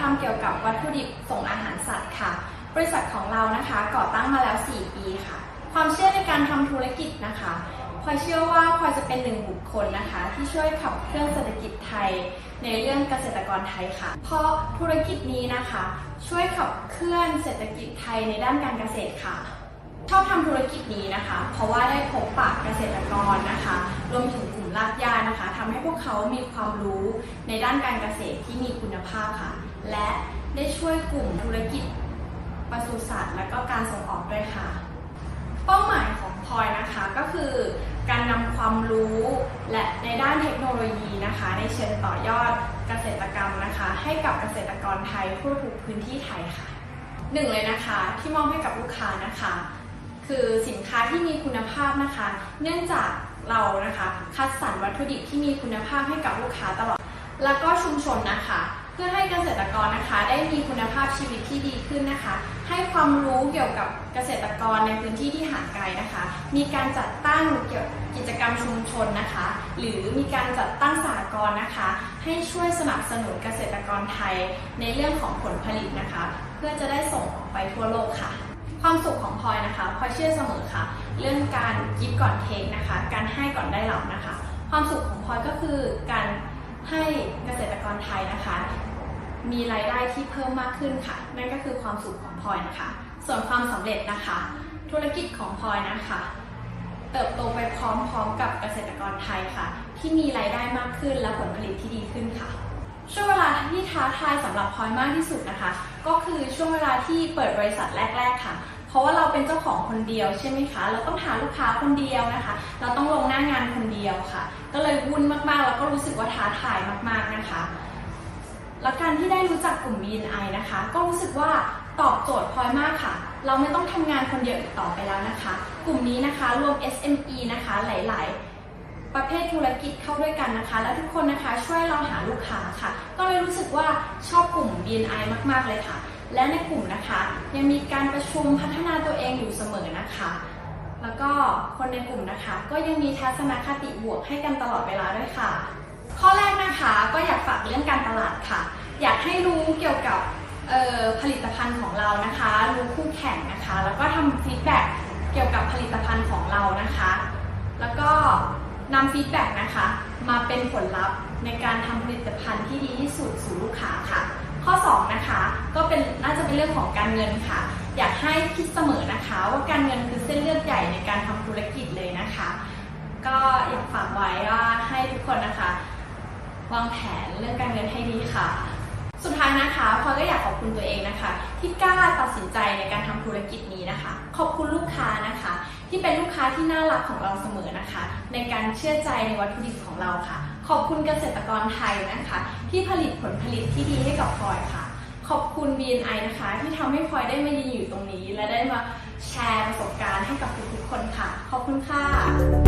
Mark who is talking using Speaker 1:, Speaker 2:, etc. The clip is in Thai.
Speaker 1: ทำเกี่ยวกับวัตถุดิบส่งอาหารสัตว์ค่ะ บริษัทของเรานะคะก่อตั้งมาแล้ว 4 ปีค่ะ ความเชื่อในการทำธุรกิจนะคะพลอยเชื่อว่าพลอยจะเป็นหนึ่งบุคคลนะคะ ที่ช่วยขับเคลื่อนเศรษฐกิจไทย ในเรื่องเกษตรกรไทยค่ะ เพราะธุรกิจนี้นะคะ ช่วยขับเคลื่อนเศรษฐกิจไทยในด้านการเกษตรค่ะชอบทำธุรกิจนี้นะคะ เพราะว่าได้พบปะเกษตรกรนะคะ รวมถึงกลุ่มรากหญ้านะคะทำให้พวกเขามีความรู้ในด้านการเกษตรที่มีคุณภาพค่ะ และได้ช่วยกลุ่มธุรกิจปศุสัตว์ และก็การส่งออกด้วยค่ะ เป้าหมายของพลอยนะคะก็คือการนำความรู้และในด้านเทคโนโลยีนะคะ ในเชิงต่อยอดเกษตรกรรมนะคะ ให้กับเกษตรกรไทยทั่วทุกพื้นที่ไทยค่ะหนึ่งเลยนะคะที่มอบให้กับลูกค้านะคะ คือสินค้าที่มีคุณภาพนะคะ เนื่องจาก เรานะคะ คัดสรรวัตถุดิบที่มีคุณภาพให้กับลูกค้าตลอด แล้วก็ชุมชนนะคะ เพื่อให้เกษตรกรนะคะได้มีคุณภาพชีวิตที่ดีขึ้นนะคะ ให้ความรู้เกี่ยวกับเกษตรกรในพื้นที่ที่ห่างไกลนะคะ มีการจัดตั้งเกี่ยวกิจกรรมชุมชนนะคะ หรือมีการจัดตั้งสหกรณ์นะคะ ให้ช่วยสนับสนุนเกษตรกรไทยในเรื่องของผลผลิตนะคะ เพื่อจะได้ส่งออกไปทั่วโลกค่ะ ความสุขของพลอยนะคะพลอยเชื่อเสมอค่ะ เรื่องการกิฟก่อนเทคนะคะ การให้ก่อนได้รับนะคะ ความสุขของพลอยก็คือการให้เกษตรกรไทยนะคะ มีรายได้ที่เพิ่มมากขึ้นค่ะ นั่นก็คือความสุขของพลอยนะคะ ส่วนความสำเร็จนะคะ ธุรกิจของพลอยนะคะ เติบโตไปพร้อมๆกับเกษตรกรไทยค่ะ ที่มีรายได้มากขึ้นและผลผลิตที่ดีขึ้นค่ะ ช่วงเวลาที่ท้าทายสำหรับพลอยมากที่สุดนะคะ ก็คือช่วงเวลาที่เปิดบริษัทแรก ๆ ค่ะ เพราะว่าเราเป็นเจ้าของคนเดียวใช่ไหมคะ เราต้องหาลูกค้าคนเดียวนะคะ เราต้องลงหน้างานคนเดียวค่ะ ก็เลยวุ่นมากๆ แล้วก็รู้สึกว่าท้าทายมากๆนะคะ แล้วการที่ได้รู้จักกลุ่ม BNI นะคะ ก็รู้สึกว่าตอบโจทย์พลอยมากค่ะ เราไม่ต้องทำงานคนเดียวอีกต่อไปแล้วนะคะ กลุ่มนี้นะคะรวม SME นะคะหลาย ๆ ประเภทธุรกิจเข้าด้วยกันนะคะ และทุกคนนะคะช่วยเราหาลูกค้าค่ะ ก็เลยรู้สึกว่าชอบกลุ่ม BNI มาก ๆ เลยค่ะ และในกลุ่มนะคะ ยังมีการประชุมพัฒนาตัวเองอยู่เสมอนะคะ แล้วก็คนในกลุ่มนะคะ ก็ยังมีทัศนคติบวกให้กันตลอดเวลาด้วยค่ะ ข้อแรกนะคะก็อยากฝากเรื่องการตลาดค่ะ อยากให้รู้เกี่ยวกับออผลิตภัณฑ์ของเรานะคะ รู้คู่แข่งนะคะ แล้วก็ทำฟีดแบ็กเกี่ยวกับผลิตภัณฑ์ของเรานะคะ แล้วก็ นำฟีดแบ็กนะคะ มาเป็นผลลัพธ์ในการทำผลิตภัณฑ์ที่ดีที่สุดสู่ลูกค้าค่ะ ข้อ 2 นะคะ ก็เป็นน่าจะเป็นเรื่องของการเงินค่ะ อยากให้คิดเสมอนะคะ ว่าการเงินคือเส้นเลือดใหญ่ในการทำธุรกิจเลยนะคะ ก็อยากฝากไว้ว่าให้ทุกคนนะคะวางแผนเรื่องการเงินให้ดีค่ะ สุดท้ายนะคะพลอยก็อยากขอบคุณตัวเองนะคะ ที่กล้าตัดสินใจในการทำธุรกิจนี้นะคะ ขอบคุณลูกค้านะคะ ที่เป็นลูกค้าที่น่ารักของเราเสมอนะคะ ในการเชื่อใจในวัตถุดิบของเราค่ะ ขอบคุณเกษตรกรไทยนะคะ ที่ผลิตผลผลิตที่ดีให้กับพลอยค่ะ ขอบคุณ BNI นะคะ ที่ทำให้พลอยได้มายืนอยู่ตรงนี้ และได้มาแชร์ประสบการณ์ให้กับทุกๆคนค่ะ ขอบคุณค่ะ